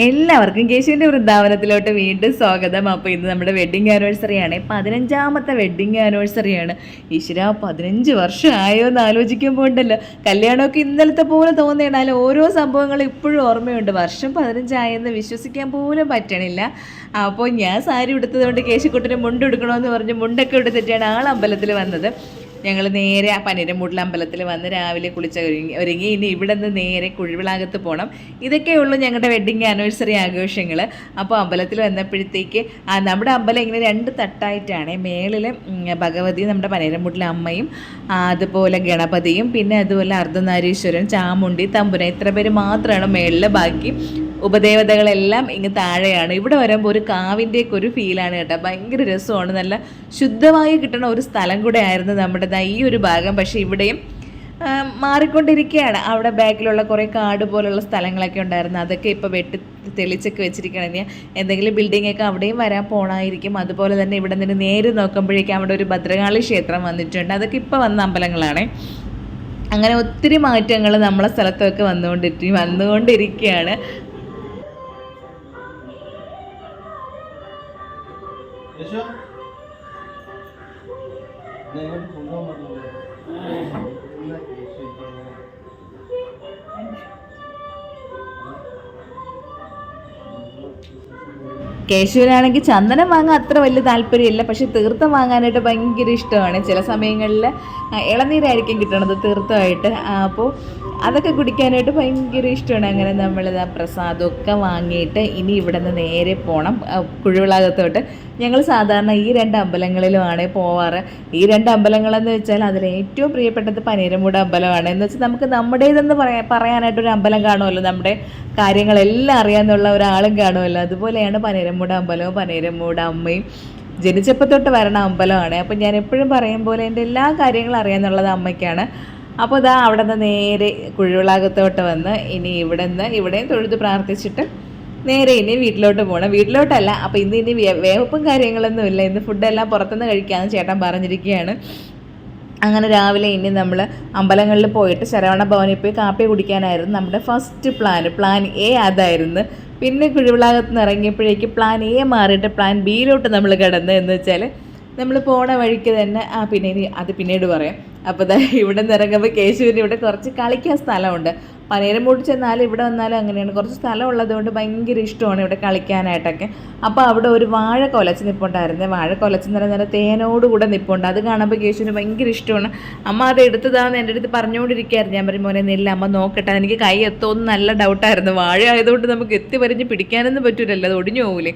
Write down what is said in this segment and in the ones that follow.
എല്ലാവർക്കും കേശുവിന്റെ വൃന്ദാവനത്തിലോട്ട് വീണ്ടും സ്വാഗതം. അപ്പോൾ ഇത് നമ്മുടെ വെഡ്ഡിങ് ആനിവേഴ്സറി ആണ്. പതിനഞ്ചാമത്തെ വെഡ്ഡിങ് ആനിവേഴ്സറി ആണ്. ഈശ്വര പതിനഞ്ച് വർഷം ആയോ എന്ന് ആലോചിക്കുമ്പോൾ ഉണ്ടല്ലോ. കല്യാണമൊക്കെ ഇന്നലത്തെ പോലെ തോന്നിയാണ് ഓരോ സംഭവങ്ങളും ഇപ്പോഴും ഓർമ്മയുണ്ട്. വർഷം പതിനഞ്ചായെന്ന് വിശ്വസിക്കാൻ പോലും പറ്റണില്ല. അപ്പോൾ ഞാൻ സാരി ഉടുത്തത് കൊണ്ട് കേശുക്കുട്ടിന് മുണ്ട് എടുക്കണമെന്ന് പറഞ്ഞ് മുണ്ടൊക്കെ എടുത്തിട്ടാണ് ആൾ അമ്പലത്തിൽ വന്നത്. ഞങ്ങൾ നേരെ ആ പനിരമൂട്ടിൽ അമ്പലത്തിൽ വന്ന് രാവിലെ കുളിച്ച ഒരുങ്ങി ഒരുങ്ങി. ഇനി ഇവിടെ നിന്ന് നേരെ കുഴിവിളാകത്ത് പോകണം ഇതൊക്കെയുള്ളൂ ഞങ്ങളുടെ വെഡ്ഡിങ് ആനിവേഴ്സറി ആഘോഷങ്ങൾ അപ്പോൾ അമ്പലത്തിൽ വന്നപ്പോഴത്തേക്ക് നമ്മുടെ അമ്പലം ഇങ്ങനെ രണ്ട് തട്ടായിട്ടാണ്. മേളിൽ ഭഗവതി നമ്മുടെ പനീരമ്പൂട്ടിലെ അമ്മയും അതുപോലെ ഗണപതിയും പിന്നെ അതുപോലെ അർദ്ധനാരീശ്വരൻ ചാമുണ്ടി തമ്പുരൻ ഇത്ര പേര് മാത്രമാണ് മേളിൽ ബാക്കി. ഉപദേവതകളെല്ലാം ഇങ്ങ് താഴെയാണ്. ഇവിടെ വരുമ്പോൾ ഒരു കാവിന്റെയൊക്കെ ഒരു ഫീലാണ് കേട്ടോ. ഭയങ്കര രസമാണ്. നല്ല ശുദ്ധമായി കിട്ടുന്ന ഒരു സ്ഥലം കൂടെ ആയിരുന്നു നമ്മുടെ ഈ ഒരു ഭാഗം. പക്ഷേ ഇവിടെയും മാറിക്കൊണ്ടിരിക്കുകയാണ് അവിടെ ബാക്കിലുള്ള കുറേ കാട് പോലുള്ള സ്ഥലങ്ങളൊക്കെ ഉണ്ടായിരുന്നു. അതൊക്കെ ഇപ്പോൾ വെട്ടി തെളിച്ചൊക്കെ വെച്ചിരിക്കുകയാണ് ഇനി എന്തെങ്കിലും ബിൽഡിംഗ് ഒക്കെ അവിടെയും വരാൻ പോണായിരിക്കും. അതുപോലെ തന്നെ ഇവിടെ നിന്ന് നേരെ നോക്കുമ്പോഴേക്കും അവിടെ ഒരു ഭദ്രകാളി ക്ഷേത്രം വന്നിട്ടുണ്ട്. അതൊക്കെ ഇപ്പോൾ വന്ന അമ്പലങ്ങളാണ്. അങ്ങനെ ഒത്തിരി മാറ്റങ്ങൾ നമ്മളെ സ്ഥലത്തൊക്കെ വന്നുകൊണ്ടിരി വന്നുകൊണ്ടിരിക്കുകയാണ് യേശു കൊണ്ടുപോകാൻ കേശുവിനാണെങ്കിൽ ചന്ദനം വാങ്ങാൻ അത്ര വലിയ താല്പര്യമില്ല പക്ഷെ തീർത്ഥം വാങ്ങാനായിട്ട് ഭയങ്കര ഇഷ്ടമാണ്. ചില സമയങ്ങളിൽ ഇളനീരായിരിക്കും കിട്ടണത് തീർത്ഥമായിട്ട്. അപ്പോൾ അതൊക്കെ കുടിക്കാനായിട്ട് ഭയങ്കര ഇഷ്ടമാണ്. അങ്ങനെ നമ്മൾ ആ പ്രസാദമൊക്കെ വാങ്ങിയിട്ട് ഇനി ഇവിടെ നിന്ന് നേരെ പോകണം കുഴിവിളാകത്തോട്ട്. ഞങ്ങൾ സാധാരണ ഈ രണ്ട് അമ്പലങ്ങളിലുമാണ് പോവാറ്. ഈ രണ്ട് അമ്പലങ്ങളെന്ന് വെച്ചാൽ അതിൽ ഏറ്റവും പ്രിയപ്പെട്ടത് പനീരമൂട് അമ്പലമാണ്. എന്ന് വെച്ചാൽ നമുക്ക് നമ്മുടേതെന്ന് പറയാ പറയാനായിട്ടൊരു അമ്പലം കാണുമല്ലോ. നമ്മുടെ കാര്യങ്ങളെല്ലാം അറിയാമെന്നുള്ള ഒരാളും കാണുമല്ലോ. അതുപോലെയാണ് പനീരമൂട് അമ്പലവും പനീരമൂട് അമ്മയും. ജനിച്ചപ്പോൾ തൊട്ട് വരണ അമ്പലമാണ്. അപ്പം ഞാൻ എപ്പോഴും പറയും പോലെ എന്റെ എല്ലാ കാര്യങ്ങളും അറിയാമെന്നുള്ളത് അമ്മയ്ക്കാണ്. അപ്പോൾ ഇതാ അവിടെ നിന്ന് നേരെ കുഴിവിളാകത്തോട്ട് വന്ന് ഇനി ഇവിടെ നിന്ന് ഇവിടെയും തൊഴുത് പ്രാർത്ഥിച്ചിട്ട് നേരെ ഇനി വീട്ടിലോട്ട് പോകണം വീട്ടിലോട്ടല്ല അപ്പോൾ ഇന്ന് ഇനി വേവപ്പും കാര്യങ്ങളൊന്നും ഇല്ല. ഇന്ന് ഫുഡെല്ലാം പുറത്തുനിന്ന് കഴിക്കാമെന്ന് ചേട്ടൻ പറഞ്ഞിരിക്കുകയാണ്. അങ്ങനെ രാവിലെ ഇനി നമ്മൾ അമ്പലങ്ങളിൽ പോയിട്ട് ശരവണ ഭവനിൽ പോയി കാപ്പി കുടിക്കാനായിരുന്നു നമ്മുടെ ഫസ്റ്റ് പ്ലാൻ പ്ലാൻ എ അതായിരുന്നു. പിന്നെ കുഴിവിളാകത്ത് നിന്ന് ഇറങ്ങിയപ്പോഴേക്ക് പ്ലാൻ എ മാറിയിട്ട് പ്ലാൻ ബിയിലോട്ട് നമ്മൾ കിടന്ന് എന്ന് വെച്ചാൽ നമ്മൾ പോണ വഴിക്ക് തന്നെ ആ പിന്നെ അത് പിന്നീട് പറയാം. അപ്പോൾ ഇവിടെ നിന്ന് ഇറങ്ങുമ്പോൾ കേശുവിന് ഇവിടെ കുറച്ച് കളിക്കാൻ സ്ഥലമുണ്ട്. പനേരമൂട്ട് ചെന്നാലും ഇവിടെ വന്നാലും അങ്ങനെയാണ്. കുറച്ച് സ്ഥലം ഉള്ളതുകൊണ്ട് ഭയങ്കര ഇഷ്ടമാണ് ഇവിടെ കളിക്കാനായിട്ടൊക്കെ. അപ്പോൾ അവിടെ ഒരു വാഴ കൊലച്ച് നിപ്പുണ്ടായിരുന്നേ. വാഴ കൊലച്ച് പറയുന്നത് തേനോട് കൂടെ അത് കാണുമ്പോൾ കേശുവിന് ഭയങ്കര ഇഷ്ടമാണ്. അമ്മ അത് എടുത്തതാന്ന് എന്റെ അടുത്ത് പറഞ്ഞുകൊണ്ടിരിക്കുകയായിരുന്നു ഞാൻ പറയും മോനെ നെല്ല് അമ്മ നോക്കട്ടെ. എനിക്ക് കൈ എത്തുമെന്ന് നല്ല ഡൗട്ടായിരുന്നു വാഴ ആയതുകൊണ്ട് നമുക്ക് എത്തി വരിഞ്ഞ് പിടിക്കാനൊന്നും പറ്റൂലല്ലോ. അത് ഒടിഞ്ഞു പോകൂലേ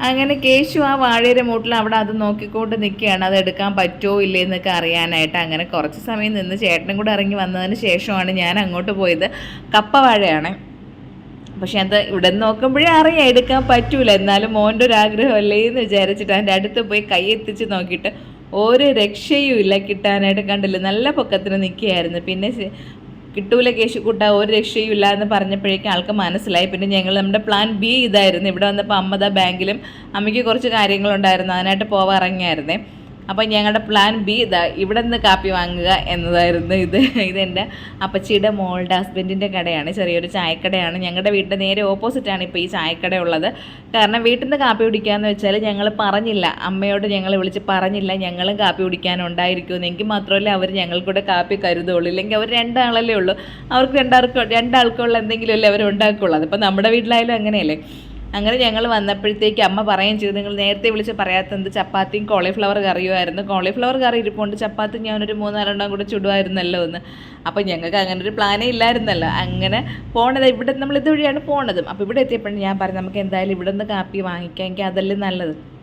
അങ്ങനെ കേശു ആ വാഴയുടെ മൂട്ടിൽ അവിടെ അത് നോക്കിക്കൊണ്ട് നിൽക്കുകയാണ്. അത് എടുക്കാൻ പറ്റുമോ ഇല്ലേ എന്നൊക്കെ അറിയാനായിട്ട് അങ്ങനെ കുറച്ച് സമയം നിന്ന് ചേട്ടനും കൂടെ ഇറങ്ങി വന്നതിന് ശേഷമാണ് ഞാൻ അങ്ങോട്ട് പോയത്. കപ്പ വാഴയാണ്. പക്ഷെ അത് ഇവിടെ നോക്കുമ്പോഴേ അറിയാം എടുക്കാൻ പറ്റൂല. എന്നാലും മോന്റെ ഒരു ആഗ്രഹമല്ലേ എന്ന് വിചാരിച്ചിട്ട് അതിന്റെ അടുത്ത് പോയി കൈ എത്തിച്ച് നോക്കിയിട്ട് ഒരു രക്ഷയും ഇല്ല കിട്ടാനായിട്ട് കണ്ടില്ല. നല്ല പൊക്കത്തിന് നിൽക്കുകയായിരുന്നു. പിന്നെ കിട്ടൂല കേശു കൂട്ട ഒരു രക്ഷയുമില്ല എന്ന് പറഞ്ഞപ്പോഴേക്കും ആൾക്ക് മനസ്സിലായി. പിന്നെ ഞങ്ങൾ നമ്മുടെ പ്ലാൻ ബി ഇതായിരുന്നു. ഇവിടെ വന്നപ്പോൾ അമ്മത ബാങ്കിലും അമ്മയ്ക്ക് കുറച്ച് കാര്യങ്ങളുണ്ടായിരുന്നു. അതിനായിട്ട് പോവാൻ ഇറങ്ങിയായിരുന്നേ. അപ്പം ഞങ്ങളുടെ പ്ലാൻ ബി ഇതാ ഇവിടെ നിന്ന് കാപ്പി വാങ്ങുക എന്നതായിരുന്നു ഇത്. ഇതെന്റെ അപ്പച്ചിയുടെ മോളുടെ ഹസ്ബൻഡിന്റെ കടയാണ്. ചെറിയൊരു ചായക്കടയാണ്. ഞങ്ങളുടെ വീടിന്റെ നേരെ ഓപ്പോസിറ്റാണ് ഇപ്പോൾ ഈ ചായക്കട ഉള്ളത്. കാരണം വീട്ടിൽ നിന്ന് കാപ്പി കുടിക്കാമെന്ന് വെച്ചാൽ ഞങ്ങൾ പറഞ്ഞില്ല. അമ്മയോട് ഞങ്ങൾ വിളിച്ച് പറഞ്ഞില്ല. ഞങ്ങളും കാപ്പി കുടിക്കാനുണ്ടായിരിക്കുമെന്ന് എങ്കിൽ മാത്രമല്ല അവർ ഞങ്ങൾക്കൂടെ കാപ്പി കരുതുള്ളൂ. ഇല്ലെങ്കിൽ അവർ രണ്ടാളല്ലേ ഉള്ളൂ. അവർക്ക് രണ്ടാൾക്കും രണ്ടാൾക്കുള്ള എന്തെങ്കിലും അല്ലേ അവർ ഉണ്ടാക്കുള്ളൂ. അതിപ്പോൾ നമ്മുടെ വീട്ടിലായാലും അങ്ങനെയല്ലേ. അങ്ങനെ ഞങ്ങൾ വന്നപ്പോഴത്തേക്ക് അമ്മ പറയുകയും ചെയ്തു. നിങ്ങൾ നേരത്തെ വിളിച്ച് പറയാത്തത് ചപ്പാത്തിയും കോളിഫ്ലവർ കറിയുമായിരുന്നു. കോളിഫ്ലവർ കറി ഇരിപ്പുണ്ട്. ചപ്പാത്തി ഞാനൊരു മൂന്നാലെണ്ണം കൂടെ ചുടുമായിരുന്നല്ലോ എന്ന്. അപ്പോൾ ഞങ്ങൾക്ക് അങ്ങനെ ഒരു പ്ലാനേ ഇല്ലായിരുന്നല്ലോ. അങ്ങനെ പോണത്. ഇവിടെ നമ്മൾ ഇതുവഴിയാണ് പോണതും. അപ്പോൾ ഇവിടെ എത്തിയപ്പോഴും ഞാൻ പറഞ്ഞു നമുക്ക് എന്തായാലും ഇവിടെ നിന്ന് കാപ്പി വാങ്ങിക്കാം എനിക്ക് അതല്ലേ നല്ലത്.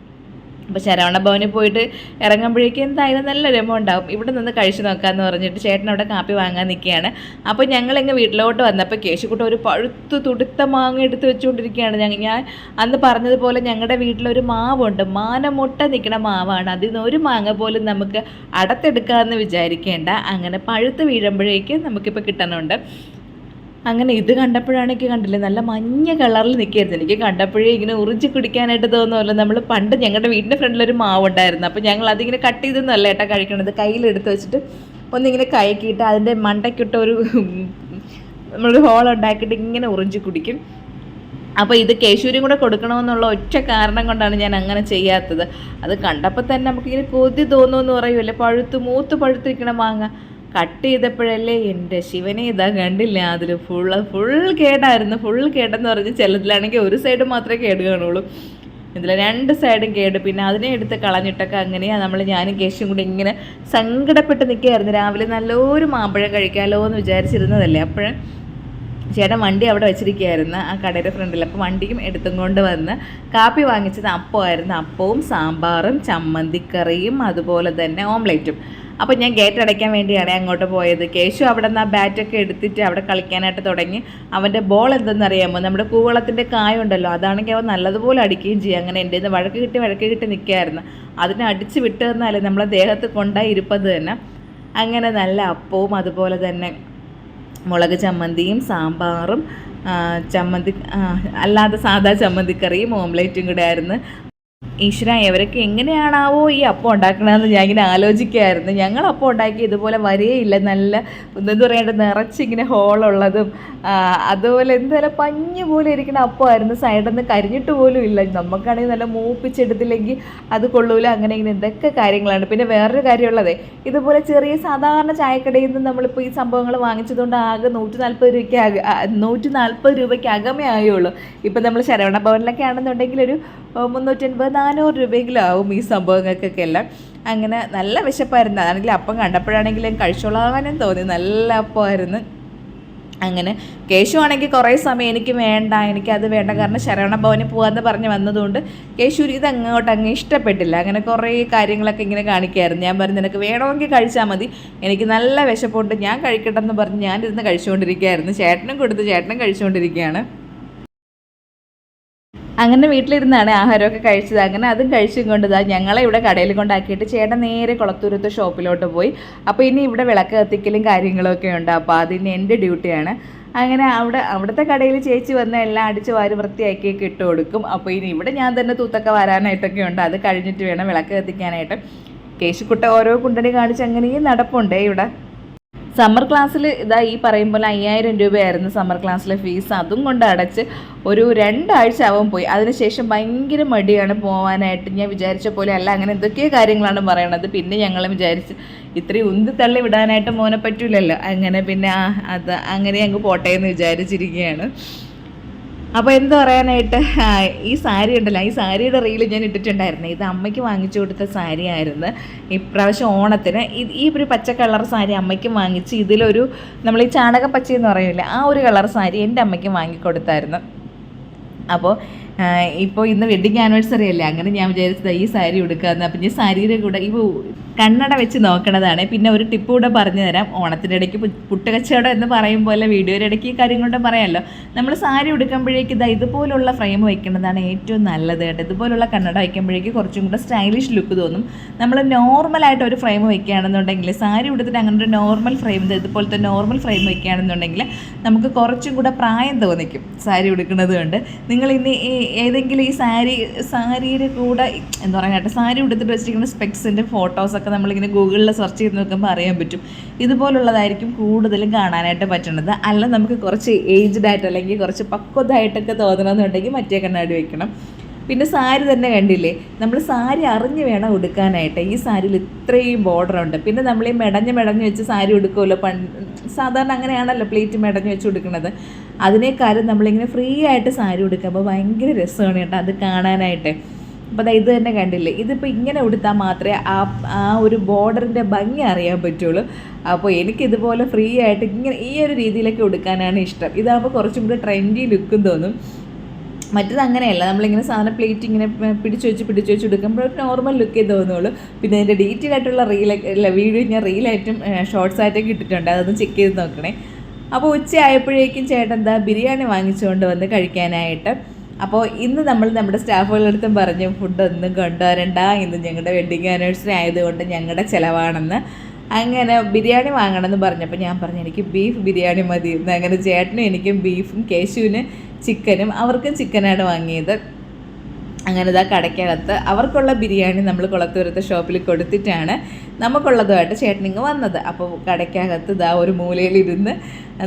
അപ്പോൾ ശരവണ ഭവനിൽ പോയിട്ട് ഇറങ്ങുമ്പോഴേക്കും എന്തായാലും നല്ല രമം ഉണ്ടാവും. ഇവിടെ നിന്ന് കഴിച്ചു നോക്കാമെന്ന് പറഞ്ഞിട്ട് ചേട്ടൻ അവിടെ കാപ്പി വാങ്ങാൻ നിൽക്കുകയാണ്. അപ്പോൾ ഞങ്ങളിങ്ങ് വീട്ടിലോട്ട് വന്നപ്പോൾ കേശുക്കുട്ട ഒരു പഴുത്ത് തുടുത്ത മാങ്ങ എടുത്ത് വെച്ചുകൊണ്ടിരിക്കുകയാണ് ഞങ്ങൾ ഞാൻ അന്ന് പറഞ്ഞതുപോലെ ഞങ്ങളുടെ വീട്ടിലൊരു മാവുണ്ട്. മാനമുട്ട നിൽക്കുന്ന മാവാണ്. അതിൽ നിന്ന് ഒരു മാങ്ങ പോലും നമുക്ക് അടത്തെടുക്കാമെന്ന് വിചാരിക്കേണ്ട. അങ്ങനെ പഴുത്ത് വീഴുമ്പോഴേക്കും നമുക്കിപ്പോൾ കിട്ടണുണ്ട്. അങ്ങനെ ഇത് കണ്ടപ്പോഴാണ് എനിക്ക് കണ്ടില്ലേ നല്ല മഞ്ഞ കളറിൽ നിൽക്കുകയായിരുന്നു എനിക്ക് കണ്ടപ്പോഴേ ഇങ്ങനെ ഉറിഞ്ചി കുടിക്കാനായിട്ട് തോന്നുമല്ലോ നമ്മൾ പണ്ട് ഞങ്ങളുടെ വീടിന്റെ ഫ്രണ്ടിലൊരു മാവുണ്ടായിരുന്നു. അപ്പോൾ ഞങ്ങൾ അതിങ്ങനെ കട്ട് ചെയ്തൊന്നുമല്ല ഏട്ടാ കഴിക്കണത്. കയ്യിലെടുത്ത് വെച്ചിട്ട് ഒന്നിങ്ങനെ കയക്കിയിട്ട് അതിന്റെ മണ്ടയ്ക്കിട്ട് ഒരു നമ്മളൊരു ഹോൾ ഉണ്ടാക്കിയിട്ട് ഇങ്ങനെ ഉറിഞ്ചി കുടിക്കും. അപ്പോൾ ഇത് കേശൂരും കൂടെ കൊടുക്കണമെന്നുള്ള ഒറ്റ കാരണം കൊണ്ടാണ് ഞാൻ അങ്ങനെ ചെയ്യാത്തത്. അത് കണ്ടപ്പോൾ തന്നെ നമുക്കിങ്ങനെ കൊതി തോന്നുമെന്ന് പറയുമല്ലേ. പഴുത്ത് മൂത്ത് പഴുത്തിരിക്കണം മാങ്ങ. കട്ട് ചെയ്തപ്പോഴല്ലേ എന്റെ ശിവനെ ഇതാ കണ്ടില്ല? അതിൽ ഫുൾ ഫുൾ കേടായിരുന്നു. ഫുൾ കേടെന്ന് പറഞ്ഞ് ചിലതിലാണെങ്കിൽ ഒരു സൈഡ് മാത്രമേ കേട് കാണുള്ളൂ. ഇതിൽ രണ്ട് സൈഡും കേട്. പിന്നെ അതിനെ എടുത്ത് കളഞ്ഞിട്ടൊക്കെ അങ്ങനെയാണ് നമ്മൾ ഞാനും കേശും കൂടി ഇങ്ങനെ സങ്കടപ്പെട്ട് നിൽക്കുകയായിരുന്നു. രാവിലെ നല്ലൊരു മാമ്പഴം കഴിക്കാമല്ലോ എന്ന് വിചാരിച്ചിരുന്നതല്ലേ? അപ്പോഴും ചേട്ടൻ വണ്ടി അവിടെ വെച്ചിരിക്കുകയായിരുന്നു ആ കടയുടെ ഫ്രണ്ടിൽ. അപ്പോൾ വണ്ടിയും എടുത്തും കൊണ്ട് വന്ന് കാപ്പി വാങ്ങിച്ചത് അപ്പമായിരുന്നു. അപ്പവും സാമ്പാറും ചമ്മന്തിക്കറിയും അതുപോലെ തന്നെ ഓംലേറ്റും. അപ്പോൾ ഞാൻ ഗേറ്റ് അടയ്ക്കാൻ വേണ്ടിയാണ് അങ്ങോട്ട് പോയത്. കേശു അവിടെ നിന്ന് ആ ബാറ്റൊക്കെ എടുത്തിട്ട് അവിടെ കളിക്കാനായിട്ട് തുടങ്ങി. അവന്റെ ബോൾ എന്തെന്നറിയാമോ? നമ്മുടെ കൂവളത്തിന്റെ കായുണ്ടല്ലോ. അതാണെങ്കിൽ അവൻ നല്ലതുപോലെ അടിക്കുകയും ചെയ്യും. അങ്ങനെ എന്റെ നിന്ന് വഴക്ക് കിട്ടി വഴക്ക് കിട്ടി നിൽക്കുകയായിരുന്നു. അതിനെ അടിച്ച് വിട്ടതെന്നാലേ നമ്മളെ ദേഹത്ത് കൊണ്ടായി ഇരുപ്പത് തന്നെ. അങ്ങനെ നല്ല അപ്പവും അതുപോലെ തന്നെ മുളക് ചമ്മന്തിയും സാമ്പാറും ചമ്മന്തി അല്ലാതെ സാധാ ചമ്മന്തിക്കറിയും ഓംലേറ്റും കൂടെ ആയിരുന്നു. ഈശ്വര ഇവരൊക്കെ എങ്ങനെയാണാവോ ഈ അപ്പം ഉണ്ടാക്കണമെന്ന് ഞാൻ ഇങ്ങനെ ആലോചിക്കായിരുന്നു. ഞങ്ങൾ അപ്പം ഉണ്ടാക്കി ഇതുപോലെ വരെയില്ല. നല്ല എന്താ പറയേണ്ടത് നിറച്ചിങ്ങനെ ഹോളുള്ളതും അതുപോലെ എന്തായാലും പഞ്ഞ് പോലെ ഇരിക്കുന്ന അപ്പമായിരുന്നു. സൈഡിൽ നിന്ന് കരിഞ്ഞിട്ട് പോലും ഇല്ല. നമുക്കാണെങ്കിൽ നല്ല മൂപ്പിച്ചെടുത്തില്ലെങ്കിൽ അത് കൊള്ളൂല. അങ്ങനെ ഇങ്ങനെ എന്തൊക്കെ കാര്യങ്ങളാണ്. പിന്നെ വേറൊരു കാര്യമുള്ളതേ ഇതുപോലെ ചെറിയ സാധാരണ ചായക്കടയിൽ നിന്ന് നമ്മളിപ്പോൾ ഈ സംഭവങ്ങൾ വാങ്ങിച്ചതുകൊണ്ട് ആകെ നൂറ്റി നാൽപ്പത് രൂപയ്ക്ക് നൂറ്റി നാൽപ്പത് രൂപയ്ക്ക് അകമേ ആയുള്ളൂ. ഇപ്പം നമ്മൾ ശരവണ ഭവനിലൊക്കെ ആണെന്നുണ്ടെങ്കിൽ ഒരു മുന്നൂറ്റൻപത് നാനൂറ് രൂപയെങ്കിലും ആവും ഈ സംഭവങ്ങൾക്കൊക്കെ എല്ലാം അങ്ങനെ നല്ല വിശപ്പായിരുന്നു. അതാണെങ്കിൽ അപ്പം കണ്ടപ്പോഴാണെങ്കിലും കഴിച്ചോളാനും തോന്നി. നല്ല അപ്പമായിരുന്നു. അങ്ങനെ കേശു ആണെങ്കിൽ കുറേ സമയം എനിക്ക് വേണ്ട എനിക്കത് വേണ്ട കാരണം ശരവണ ഭവനിൽ പോകാമെന്ന് പറഞ്ഞ് വന്നതുകൊണ്ട് കേശു ഇത് അങ്ങോട്ട് അങ്ങ് ഇഷ്ടപ്പെട്ടില്ല. അങ്ങനെ കുറേ കാര്യങ്ങളൊക്കെ ഇങ്ങനെ കാണിക്കായിരുന്നു. ഞാൻ പറഞ്ഞു നിനക്ക് വേണമെങ്കിൽ കഴിച്ചാൽ മതി. എനിക്ക് നല്ല വിശപ്പുണ്ട്. ഞാൻ കഴിക്കട്ടെന്ന് പറഞ്ഞ് ഞാനിരുന്ന് കഴിച്ചുകൊണ്ടിരിക്കുകയായിരുന്നു. ചേട്ടനും കൊടുത്ത്. ചേട്ടനും കഴിച്ചുകൊണ്ടിരിക്കുകയാണ്. അങ്ങനെ വീട്ടിലിരുന്നാണ് ആഹാരമൊക്കെ കഴിച്ചത്. അങ്ങനെ അതും കഴിച്ചും കൊണ്ടതാണ് ഞങ്ങളെ ഇവിടെ കടയിൽ കൊണ്ടാക്കിയിട്ട് ചേട്ടൻ നേരെ കുളത്തൂരത്തെ ഷോപ്പിലോട്ട് പോയി. അപ്പോൾ ഇനി ഇവിടെ വിളക്ക് കത്തിക്കലും കാര്യങ്ങളൊക്കെ ഉണ്ട്. അപ്പോൾ അതിന് എന്റെ ഡ്യൂട്ടിയാണ്. അങ്ങനെ അവിടെ അവിടുത്തെ കടയിൽ ചേച്ചി വന്ന് എല്ലാം അടിച്ച് വാരി വൃത്തിയാക്കിയൊക്കെ ഇട്ട് കൊടുക്കും. അപ്പോൾ ഇനി ഇവിടെ ഞാൻ തന്നെ തൂത്തൊക്കെ വരാനായിട്ടൊക്കെ ഉണ്ട്. അത് കഴിഞ്ഞിട്ട് വേണം വിളക്ക് കത്തിക്കാനായിട്ട്. കേശുക്കുട്ട ഓരോ കുണ്ടനെ കാണിച്ച് അങ്ങനെയും നടപ്പുണ്ടേ ഇവിടെ. സമ്മർ ക്ലാസ്സിൽ ഇതാ ഈ പറയും പോലെ അയ്യായിരം രൂപയായിരുന്നു സമ്മർ ക്ലാസ്സിലെ ഫീസ് അതും കൊണ്ട് അടച്ച് ഒരു രണ്ടാഴ്ച ആവാൻ പോയി. അതിനുശേഷം ഭയങ്കര മടിയാണ് പോകാനായിട്ട് ഞാൻ വിചാരിച്ച പോലെ അല്ല അങ്ങനെ എന്തൊക്കെയോ കാര്യങ്ങളാണ് പറയണത്. പിന്നെ ഞങ്ങൾ വിചാരിച്ച് ഇത്രയും ഉന്തി തള്ളി വിടാനായിട്ട് മോനെ പറ്റൂലല്ലോ. അങ്ങനെ പിന്നെ അത് അങ്ങനെ അങ്ങ് പോട്ടെ എന്ന് വിചാരിച്ചിരിക്കുകയാണ്. അപ്പോൾ എന്ത് പറയാനായിട്ട്? ഈ സാരി ഉണ്ടല്ലോ ഈ സാരിയുടെ റീൽ ഞാൻ ഇട്ടിട്ടുണ്ടായിരുന്നു. ഇത് അമ്മയ്ക്ക് വാങ്ങിച്ചു കൊടുത്ത സാരി ആയിരുന്നു ഇപ്രാവശ്യം ഓണത്തിന്. ഈ ഒരു പച്ച കളർ സാരി അമ്മയ്ക്ക് വാങ്ങിച്ച് ഇതിലൊരു നമ്മൾ ഈ ചാണക പച്ച എന്ന് ആ ഒരു കളർ സാരി എന്റെ അമ്മയ്ക്ക് വാങ്ങിക്കൊടുത്തായിരുന്നു. അപ്പോൾ ഇപ്പോൾ ഇന്ന് വെഡിങ് ആനിവേഴ്സറി അല്ലേ? അങ്ങനെ ഞാൻ വിചാരിച്ചത് ഈ സാരി ഉടുക്കാമെന്ന് അപ്പം ഞാൻ സാരിയുടെ കൂടെ ഈ കണ്ണട വെച്ച് നോക്കണതാണ്. പിന്നെ ഒരു ടിപ്പ് കൂടെ പറഞ്ഞു തരാം. ഓണത്തിന്റെ ഇടയ്ക്ക് പുട്ടുകച്ചവടം എന്ന് പറയും പോലെ വീഡിയോയുടെ ഇടയ്ക്ക് ഈ കാര്യം കൊണ്ട് പറയാമല്ലോ നമ്മൾ സാരി ഉടുക്കുമ്പോഴേക്ക് ഇതാ ഇതുപോലുള്ള ഫ്രെയിം വയ്ക്കുന്നതാണ് ഏറ്റവും നല്ലത് കേട്ടോ. ഇതുപോലുള്ള കണ്ണട വയ്ക്കുമ്പോഴേക്ക് കുറച്ചും കൂടെ സ്റ്റൈലിഷ് ലുക്ക് തോന്നും. നമ്മൾ നോർമലായിട്ട് ഒരു ഫ്രെയിം വയ്ക്കുകയാണെന്നുണ്ടെങ്കിൽ സാരി ഉടുത്തിട്ട് അങ്ങനെ ഒരു നോർമൽ ഫ്രെയിം ഇതുപോലത്തെ നോർമൽ ഫ്രെയിം വയ്ക്കുകയാണെന്നുണ്ടെങ്കിൽ നമുക്ക് കുറച്ചും കൂടെ പ്രായം തോന്നിക്കും സാരി ഉടുക്കുന്നത് കൊണ്ട്. നിങ്ങൾ ഇനി ഈ ഏതെങ്കിലും ഈ സാരി സാരിയുടെ കൂടെ എന്താ പറയുക സാരി ഉടുത്തിട്ട് വെച്ചിരിക്കുന്ന സ്പെക്സിന്റെ ഫോട്ടോസൊക്കെ നമ്മളിങ്ങനെ ഗൂഗിളിൽ സെർച്ച് ചെയ്ത് നോക്കുമ്പോൾ അറിയാൻ പറ്റും. ഇതുപോലുള്ളതായിരിക്കും കൂടുതലും കാണാനായിട്ട് പറ്റുന്നത്. അല്ല നമുക്ക് കുറച്ച് ഏജ്ഡ് ആയിട്ട് അല്ലെങ്കിൽ കുറച്ച് പക്വതായിട്ടൊക്കെ തോന്നണമെന്നുണ്ടെങ്കിൽ മറ്റേ കണ്ണാടി വെക്കണം. പിന്നെ സാരി തന്നെ കണ്ടില്ലേ? നമ്മൾ സാരി അറിഞ്ഞ് വേണം ഉടുക്കാനായിട്ട്. ഈ സാരിയിൽ ഇത്രയും ബോർഡർ ഉണ്ട്. പിന്നെ നമ്മൾ ഈ മെടഞ്ഞ് മെടഞ്ഞ് വെച്ച് സാരി ഉടുക്കുമല്ലോ പണ്ട് സാധാരണ അങ്ങനെയാണല്ലോ പ്ലേറ്റ് മെടഞ്ഞ് വെച്ച് ഉടുക്കുന്നത് അതിനേക്കാളും നമ്മളിങ്ങനെ ഫ്രീ ആയിട്ട് സാരി ഉടുക്കുമ്പോൾ ഭയങ്കര രസമാണ് കേട്ടോ അത് കാണാനായിട്ട്. അപ്പോൾ അതായത് ഇത് തന്നെ കണ്ടില്ലേ? ഇതിപ്പോൾ ഇങ്ങനെ ഉടുത്താൽ മാത്രമേ ആ ആ ഒരു ബോർഡറിന്റെ ഭംഗി അറിയാൻ പറ്റുള്ളൂ. അപ്പോൾ എനിക്ക് ഇതുപോലെ ഫ്രീ ആയിട്ട് ഇങ്ങനെ ഈ ഒരു രീതിയിലൊക്കെ ഉടുക്കാനാണ് ഇഷ്ടം. ഇതാകുമ്പോൾ കുറച്ചും കൂടി ട്രെൻഡി ലുക്കും തോന്നും. മറ്റത് അങ്ങനെയല്ല നമ്മളിങ്ങനെ സാധനം പ്ലേറ്റ് ഇങ്ങനെ പിടിച്ചു വെച്ച് പിടിച്ച് വെച്ച് എടുക്കുമ്പോൾ ഒരു നോർമൽ ലുക്കേ തോന്നുള്ളൂ. പിന്നെ അതിന്റെ ഡീറ്റെയിൽ ആയിട്ടുള്ള റീലൊക്കെ വീഡിയോ ഞാൻ റീലായിട്ടും ഷോർട്സ് ആയിട്ടൊക്കെ ഇട്ടിട്ടുണ്ട്. അതൊന്ന് ചെക്ക് ചെയ്ത് നോക്കണേ. അപ്പോൾ ഉച്ച ആയപ്പോഴേക്കും ചേട്ടൻ എന്താ ബിരിയാണി വാങ്ങിച്ചുകൊണ്ട് വന്ന് കഴിക്കാനായിട്ട്. അപ്പോൾ ഇന്ന് നമ്മൾ നമ്മുടെ സ്റ്റാഫുകളടുത്തും പറഞ്ഞു ഫുഡ് ഒന്നും കൊണ്ടുവരണ്ട. ഇന്ന് ഞങ്ങളുടെ വെഡിങ് ആനിവേഴ്സറി ആയതുകൊണ്ട് ഞങ്ങളുടെ ചിലവാണെന്ന്. അങ്ങനെ ബിരിയാണി വാങ്ങണമെന്ന് പറഞ്ഞപ്പോൾ ഞാൻ പറഞ്ഞു എനിക്ക് ബീഫ് ബിരിയാണി മതി. എന്ന് അങ്ങനെ ചേട്ടനും എനിക്കും ബീഫും കേശുവിന് ചിക്കനും അവർക്കും ചിക്കനാണ് വാങ്ങിയത്. അങ്ങനെ ഇതാ കടയ്ക്കകത്ത് അവർക്കുള്ള ബിരിയാണി നമ്മൾ കുളത്തൂരത്തെ ഷോപ്പിൽ കൊടുത്തിട്ടാണ് നമുക്കുള്ളതുമായിട്ട് ചേട്ടനിങ് വന്നത്. അപ്പോൾ കടയ്ക്കകത്ത് ഇതാ ഒരു മൂലയിലിരുന്ന്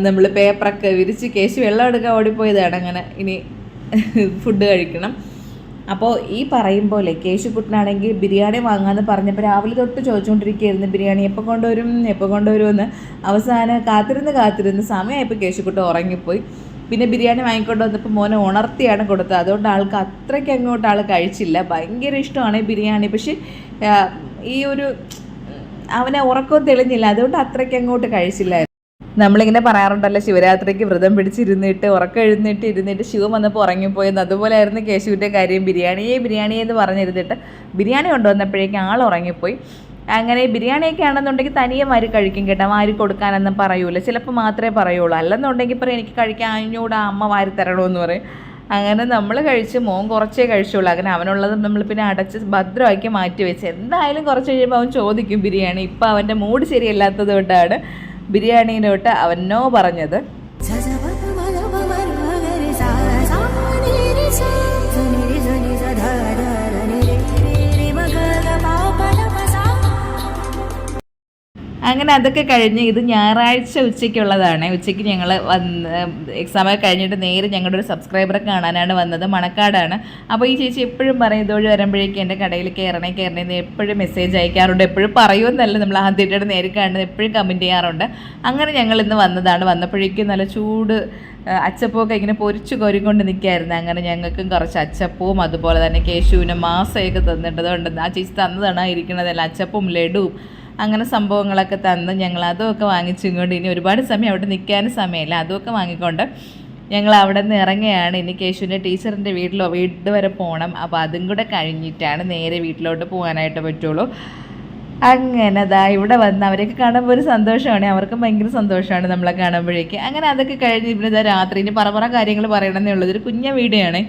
നമ്മൾ പേപ്പറൊക്കെ വിരിച്ച് കേശു വെള്ളം എടുക്കാൻ ഓടിപ്പോയതാണ്. അങ്ങനെ ഇനി ഫുഡ് കഴിക്കണം. അപ്പോൾ ഈ പറയും പോലെ കേശുക്കുട്ടനാണെങ്കിൽ ബിരിയാണി വാങ്ങാമെന്ന് പറഞ്ഞപ്പോൾ രാവിലെ തൊട്ട് ചോദിച്ചുകൊണ്ടിരിക്കുകയായിരുന്നു ബിരിയാണി എപ്പോൾ കൊണ്ടുവരും? എപ്പോൾ കൊണ്ടുവരുമെന്ന് അവസാനം കാത്തിരുന്ന് കാത്തിരുന്ന് സമയമായപ്പോൾ കേശുക്കുട്ടൻ ഉറങ്ങിപ്പോയി. പിന്നെ ബിരിയാണി വാങ്ങിക്കൊണ്ട് വന്നപ്പോൾ മോനെ ഉണർത്തിയാണ് കൊടുത്തത്. അതുകൊണ്ട് ആൾക്ക് അത്രയ്ക്ക് അങ്ങോട്ട് ആൾ കഴിച്ചില്ല. ഭയങ്കര ഇഷ്ടമാണ് ബിരിയാണി. പക്ഷേ ഈ ഒരു അവനെ ഉറക്കവും തെളിഞ്ഞില്ല. അതുകൊണ്ട് അത്രയ്ക്ക് അങ്ങോട്ട് കഴിച്ചില്ലായിരുന്നു. നമ്മളിങ്ങനെ പറയാറുണ്ടല്ലോ ശിവരാത്രിക്ക് വ്രതം പിടിച്ചിരുന്നിട്ട് ഉറക്കം എഴുന്നിട്ട് ഇരുന്നിട്ട് ശിവൻ വന്നപ്പോൾ ഉറങ്ങിപ്പോയെന്ന്. അതുപോലെയായിരുന്നു കേശുവിന്റെ കാര്യം ബിരിയാണിയെ ബിരിയാണി എന്ന് പറഞ്ഞിരുന്നിട്ട്. ബിരിയാണി കൊണ്ടുവന്നപ്പോഴേക്കും ആൾ ഉറങ്ങിപ്പോയി. അങ്ങനെ ബിരിയാണിയൊക്കെ ആണെന്നുണ്ടെങ്കിൽ തനിയെ മാരി കഴിക്കും കേട്ടോ വാരി കൊടുക്കാനൊന്നും പറയൂല. ചിലപ്പോൾ മാത്രമേ പറയുള്ളൂ. അല്ലെന്നുണ്ടെങ്കിൽ പറയും എനിക്ക് കഴിക്കാൻ അഞ്ഞൂടെ അമ്മ വാരി തരണമെന്ന് പറയും. അങ്ങനെ നമ്മൾ കഴിച്ച് മോൻ കുറച്ചേ കഴിച്ചുള്ളൂ. അങ്ങനെ അവനുള്ളത് നമ്മൾ പിന്നെ അടച്ച് ഭദ്രമാക്കി മാറ്റി വെച്ച്. എന്തായാലും കുറച്ച് കഴിയുമ്പോൾ അവൻ ചോദിക്കും ബിരിയാണി ഇപ്പം അവന്റെ മൂഡ് ശരിയല്ലാത്തത് കൊണ്ടാണ്. ബിരിയാണീനോട്ട് അവൻ നോ പറഞ്ഞത്. അങ്ങനെ അതൊക്കെ കഴിഞ്ഞ് ഇത് ഞായറാഴ്ച ഉച്ചയ്ക്കുള്ളതാണ്. ഉച്ചയ്ക്ക് ഞങ്ങൾ വന്ന് എക്സാം ഒക്കെ കഴിഞ്ഞിട്ട് നേരെ ഞങ്ങളുടെ ഒരു സബ്സ്ക്രൈബറെ കാണാനാണ് വന്നത്. മണക്കാടാണ്. അപ്പോൾ ഈ ചേച്ചി എപ്പോഴും പറയും ഇതോഴി വരുമ്പോഴേക്കും എന്റെ കടയിൽ കയറണേ കയറണേ എന്ന് എപ്പോഴും മെസ്സേജ് അയക്കാറുണ്ട്. എപ്പോഴും പറയുമെന്നല്ല നമ്മൾ ആദ്യമായിട്ട് നേരെ കാണുന്നത്. എപ്പോഴും കമന്റ് ചെയ്യാറുണ്ട്. അങ്ങനെ ഞങ്ങൾ ഇന്ന് വന്നതാണ്. വന്നപ്പോഴേക്കും നല്ല ചൂട് അച്ചപ്പമൊക്കെ ഇങ്ങനെ പൊരിച്ച് കോരിക്കൊണ്ട് നിൽക്കായിരുന്നു. അങ്ങനെ ഞങ്ങൾക്കും കുറച്ച് അച്ചപ്പവും അതുപോലെ തന്നെ കേശുവിന് മാസയൊക്കെ തന്നിട്ടതുകൊണ്ട് ആ ചേച്ചി തന്നതാണ് ഇരിക്കുന്നതല്ല അച്ചപ്പും ലഡുവും അങ്ങനെ സംഭവങ്ങളൊക്കെ തന്ന് ഞങ്ങൾ അതുമൊക്കെ വാങ്ങിച്ചുകൊണ്ട് ഇനി ഒരുപാട് സമയം അവിടെ നിൽക്കാനും സമയമില്ല. അതുമൊക്കെ വാങ്ങിക്കൊണ്ട് ഞങ്ങൾ അവിടെ നിന്ന് ഇറങ്ങുകയാണ്. ഇനി കേശുവിന്റെ ടീച്ചറിന്റെ വീട്ടിലോ വീട് വരെ പോകണം. അപ്പോൾ അതും കൂടെ കഴിഞ്ഞിട്ടാണ് നേരെ വീട്ടിലോട്ട് പോകാനായിട്ട് പറ്റുള്ളൂ. അങ്ങനെ അതാ ഇവിടെ വന്ന് അവരെയൊക്കെ കാണുമ്പോൾ ഒരു സന്തോഷമാണ്. അവർക്കും ഭയങ്കര സന്തോഷമാണ് നമ്മളെ കാണുമ്പോഴേക്ക്. അങ്ങനെ അതൊക്കെ കഴിഞ്ഞ് ഇവിടെ രാത്രി ഇനി പറ പറ കാര്യങ്ങൾ പറയണമെന്നേ ഉള്ളൂ. ഇതൊരു കുഞ്ഞ വീഡിയോ ആണ്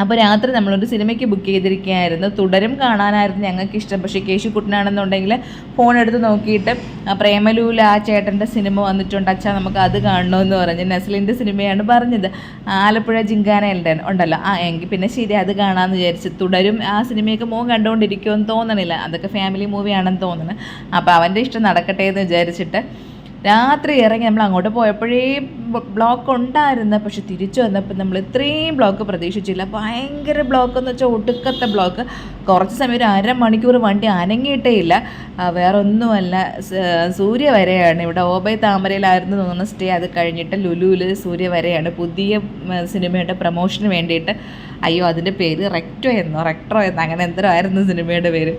അപ്പോൾ രാത്രി നമ്മളൊരു സിനിമയ്ക്ക് ബുക്ക് ചെയ്തിരിക്കുകയായിരുന്നു. തുടരും കാണാനായിരുന്നു ഞങ്ങൾക്ക് ഇഷ്ടം പക്ഷേ കേശു കുട്ടനാണെന്നുണ്ടെങ്കിൽ ഫോൺ എടുത്ത് നോക്കിയിട്ട് പ്രേമലൂല ആ ചേട്ടന്റെ സിനിമ വന്നിട്ടുണ്ട്. അച്ഛാ നമുക്ക് അത് കാണണമെന്ന് പറഞ്ഞ് നസ്ലിന്റെ സിനിമയാണ് പറഞ്ഞത്. ആലപ്പുഴ ജിങ്കാന ഉണ്ട്- ഉണ്ടല്ലോ. ആ എങ്കിൽ പിന്നെ ശരി അത് കാണാമെന്ന് വിചാരിച്ച് തുടരും. ആ സിനിമയൊക്കെ മോൻ കണ്ടുകൊണ്ടിരിക്കുമെന്ന് തോന്നണില്ല. അതൊക്കെ ഫാമിലി മൂവിയാണെന്ന് തോന്നുന്നു അപ്പോൾ അവന്റെ ഇഷ്ടം നടക്കട്ടെ എന്ന് വിചാരിച്ചിട്ട് രാത്രി ഇറങ്ങി നമ്മൾ അങ്ങോട്ട് പോയപ്പോഴേ ബ്ലോക്ക് ഉണ്ടായിരുന്നു പക്ഷെ തിരിച്ചു വന്നപ്പോൾ നമ്മൾ ഇത്രയും ബ്ലോക്ക് പ്രതീക്ഷിച്ചില്ല. ഭയങ്കര ബ്ലോക്ക് എന്ന് വെച്ചാൽ ഒടുക്കത്തെ ബ്ലോക്ക് കുറച്ച് സമയം ഒരു അരമണിക്കൂർ വണ്ടി അനങ്ങിയിട്ടേ ഇല്ല. വേറെ ഒന്നുമല്ല സൂര്യ വരെയാണ്. ഇവിടെ ഓബൈ താമരയിലായിരുന്നു തോന്നുന്ന സ്റ്റേ. അത് കഴിഞ്ഞിട്ട് ലുലുവിൽ സൂര്യ വരെയാണ്. പുതിയ സിനിമയുടെ പ്രൊമോഷന് വേണ്ടിയിട്ട്. അയ്യോ അതിന്റെ പേര് റെക്റ്റോ എന്നോ? റെക്ട്രോ എന്നോ? അങ്ങനെ എന്തോ ആയിരുന്നു സിനിമയുടെ പേര്.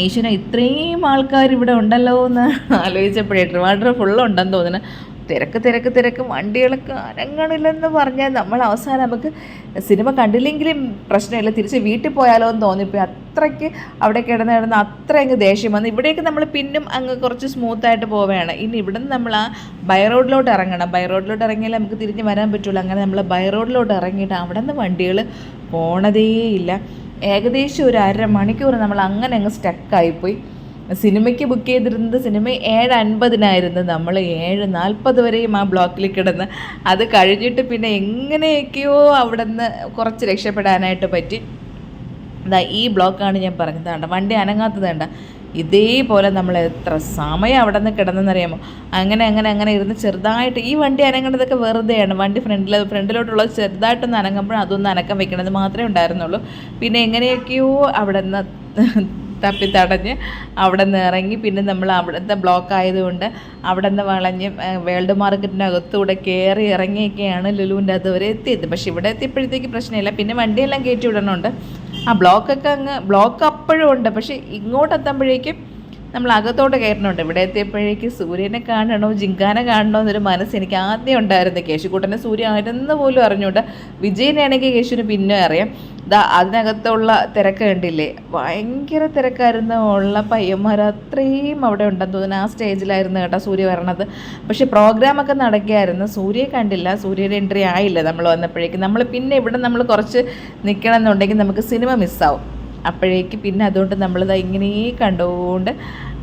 ഈശ്വര ഇത്രയും ആൾക്കാർ ഇവിടെ ഉണ്ടല്ലോ എന്ന് ആലോചിച്ചപ്പോഴേ ട്രിവാൻഡ്ര ഫുള്ള് ഉണ്ടെന്ന് തോന്നുന്നു. തിരക്ക് തിരക്ക് തിരക്ക് വണ്ടികളൊക്കെ അരങ്ങണില്ലെന്ന് പറഞ്ഞാൽ നമ്മൾ അവസാനം നമുക്ക് സിനിമ കണ്ടില്ലെങ്കിലും പ്രശ്നമില്ല. തിരിച്ച് വീട്ടിൽ പോയാലോ എന്ന് തോന്നിപ്പോയി അത്രയ്ക്ക് അവിടെ കിടന്ന് കിടന്ന് അത്ര അങ്ങ് ദേഷ്യം വന്നു. ഇവിടേക്ക് നമ്മൾ പിന്നും അങ്ങ് കുറച്ച് സ്മൂത്തായിട്ട് പോവുകയാണ്. ഇനി ഇവിടെ നിന്ന് നമ്മൾ ആ ബൈ റോഡിലോട്ട് ഇറങ്ങണം. ബൈ റോഡിലോട്ട് ഇറങ്ങിയാലേ നമുക്ക് തിരിഞ്ഞ് വരാൻ പറ്റുള്ളൂ. അങ്ങനെ നമ്മൾ ബൈ റോഡിലോട്ട് ഇറങ്ങിയിട്ട് അവിടെ നിന്ന് വണ്ടികൾ പോണതേയില്ല. ഏകദേശം ഒരു അര മണിക്കൂർ നമ്മൾ അങ്ങനെ അങ്ങ് സ്റ്റക്കായിപ്പോയി. സിനിമയ്ക്ക് ബുക്ക് ചെയ്തിരുന്നത് സിനിമ ഏഴ് അൻപതിനായിരുന്നു നമ്മൾ ഏഴ് നാൽപ്പത് വരെയും ആ ബ്ലോക്കിൽ കിടന്ന് അത് കഴിഞ്ഞിട്ട് പിന്നെ എങ്ങനെയൊക്കെയോ അവിടെ നിന്ന് കുറച്ച് രക്ഷപ്പെടാനായിട്ട് പറ്റി. ഈ ബ്ലോക്കാണ് ഞാൻ പറഞ്ഞത് വേണ്ട വണ്ടി അനങ്ങാത്തത് കണ്ട? ഇതേപോലെ നമ്മൾ എത്ര സമയം അവിടെ നിന്ന് കിടന്നെന്നറിയാമോ? അങ്ങനെ അങ്ങനെ അങ്ങനെ ഇരുന്ന് ചെറുതായിട്ട് ഈ വണ്ടി അനങ്ങേണ്ടതൊക്കെ വെറുതെയാണ്. വണ്ടി ഫ്രണ്ടിൽ ഫ്രണ്ടിലോട്ടുള്ളത് ചെറുതായിട്ടൊന്ന് അനങ്ങുമ്പോൾ അതൊന്ന് അനക്കം വെക്കണത് മാത്രമേ ഉണ്ടായിരുന്നുള്ളൂ. പിന്നെ എങ്ങനെയൊക്കെയോ അവിടെ നിന്ന് തപ്പി തടഞ്ഞ് അവിടെ നിന്ന് ഇറങ്ങി പിന്നെ നമ്മൾ അവിടുത്തെ ബ്ലോക്ക് ആയതുകൊണ്ട് അവിടെ നിന്ന് വളഞ്ഞ് വേൾഡ് മാർക്കറ്റിന്റെ അകത്തൂടെ കയറി ഇറങ്ങിയൊക്കെയാണ് ലുലുവിന്റെ അതുവരെ എത്തിയത്. പക്ഷേ ഇവിടെ എത്തിയപ്പോഴത്തേക്ക് പ്രശ്നമില്ല. പിന്നെ വണ്ടിയെല്ലാം കയറ്റി വിടണമുണ്ട് ആ ബ്ലോക്കൊക്കെ അങ്ങ് ബ്ലോക്ക് അപ്പോഴും ഉണ്ട്. പക്ഷേ ഇങ്ങോട്ട് എത്തുമ്പോഴേക്കും നമ്മൾ അകത്തോട്ട് കയറണുണ്ട്. ഇവിടെ എത്തിയപ്പോഴേക്ക് സൂര്യനെ കാണണോ ജിങ്കാനെ കാണണോ എന്നൊരു മനസ്സ് എനിക്ക് ആദ്യം ഉണ്ടായിരുന്നു. കേശുക്കൂട്ടനെ സൂര്യ ആരെന്ന് പോലും വിജയനെ വിജയനാണെങ്കിൽ കേശുവിന് പിന്നെ അറിയാം. ദാ അതിനകത്തുള്ള തിരക്ക് കണ്ടില്ലേ? ഭയങ്കര തിരക്കായിരുന്നു. ഉള്ള പയ്യന്മാർ അത്രയും അവിടെ ഉണ്ടെന്ന് തോന്നുന്നു. ആ സ്റ്റേജിലായിരുന്നു കേട്ടോ സൂര്യ വരണത്. പക്ഷേ പ്രോഗ്രാമൊക്കെ നടക്കുകയായിരുന്നു. സൂര്യയെ കണ്ടില്ല. സൂര്യയുടെ എൻട്രി ആയില്ല. നമ്മൾ വന്നപ്പോഴേക്കും. നമ്മൾ പിന്നെ ഇവിടെ നമ്മൾ കുറച്ച് നിൽക്കണം എന്നുണ്ടെങ്കിൽ നമുക്ക് സിനിമ മിസ്സാവും. അപ്പോഴേക്ക് പിന്നെ അതുകൊണ്ട് നമ്മളിതാ ഇങ്ങനെ കണ്ടുകൊണ്ട്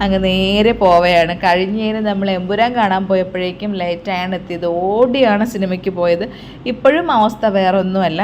അങ്ങ് നേരെ പോവുകയാണ് കഴിഞ്ഞതിന് നമ്മൾ എമ്പുരാൻ കാണാൻ പോയപ്പോഴേക്കും ലേറ്റായാണ് എത്തിയത്. ഓടിയാണ് സിനിമയ്ക്ക് പോയത്. ഇപ്പോഴും അവസ്ഥ വേറെ ഒന്നുമല്ല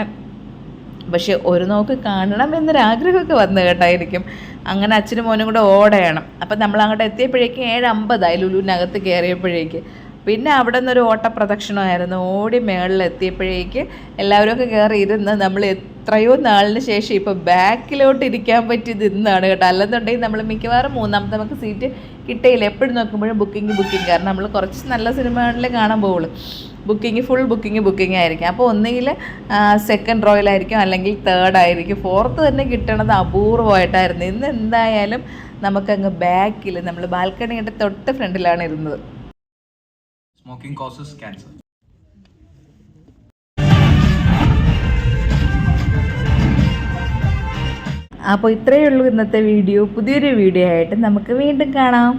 പക്ഷെ ഒരു നോക്ക് കാണണം എന്നൊരാഗ്രഹമൊക്കെ വന്നു കേട്ടായിരിക്കും. അങ്ങനെ അച്ഛനും മോനും കൂടെ ഓടയണം അപ്പം നമ്മൾ അങ്ങോട്ട് എത്തിയപ്പോഴേക്കും ഏഴ് അമ്പതായി ലുലുവിനകത്ത് കയറിയപ്പോഴേക്ക്. പിന്നെ അവിടെ നിന്നൊരു ഓട്ടപ്രദക്ഷിണമായിരുന്നു. ഓടി മേളിൽ എത്തിയപ്പോഴേക്ക് എല്ലാവരും ഒക്കെ കയറി ഇരുന്ന് നമ്മൾ എത്രയോ നാളിന് ശേഷം ഇപ്പോൾ ബാക്കിലോട്ട് ഇരിക്കാൻ പറ്റിയത് ഇന്നാണ് കേട്ടോ. അല്ലെന്നുണ്ടെങ്കിൽ നമ്മൾ മിക്കവാറും മൂന്നാമത്തെ നമുക്ക് സീറ്റ് കിട്ടിയില്ല. എപ്പോഴും നോക്കുമ്പോഴും ബുക്കിംഗ് ബുക്കിംഗ് കാരണം നമ്മൾ കുറച്ച് നല്ല സിനിമകളിൽ കാണാൻ പോവുള്ളൂ. ബുക്കിംഗ് ഫുൾ ബുക്കിംഗ് ബുക്കിംഗ് ആയിരിക്കും. അപ്പോൾ ഒന്നുകിൽ സെക്കൻഡ് റോയിലായിരിക്കും അല്ലെങ്കിൽ തേർഡ് ആയിരിക്കും. ഫോർത്ത് തന്നെ കിട്ടണത് അപൂർവമായിട്ടായിരുന്നു. ഇന്ന് എന്തായാലും നമുക്കങ്ങ് ബാക്കിൽ നമ്മൾ ബാൽക്കണിയുടെ തൊട്ട് ഫ്രണ്ടിലാണ് ഇരുന്നത്. Smoking causes cancer. അപ്പോൾ ഇത്രയേ ഉള്ളൂ ഇന്നത്തെ വീഡിയോ പുതിയൊരു വീഡിയോ ആയിട്ട് നമുക്ക് വീണ്ടും കാണാം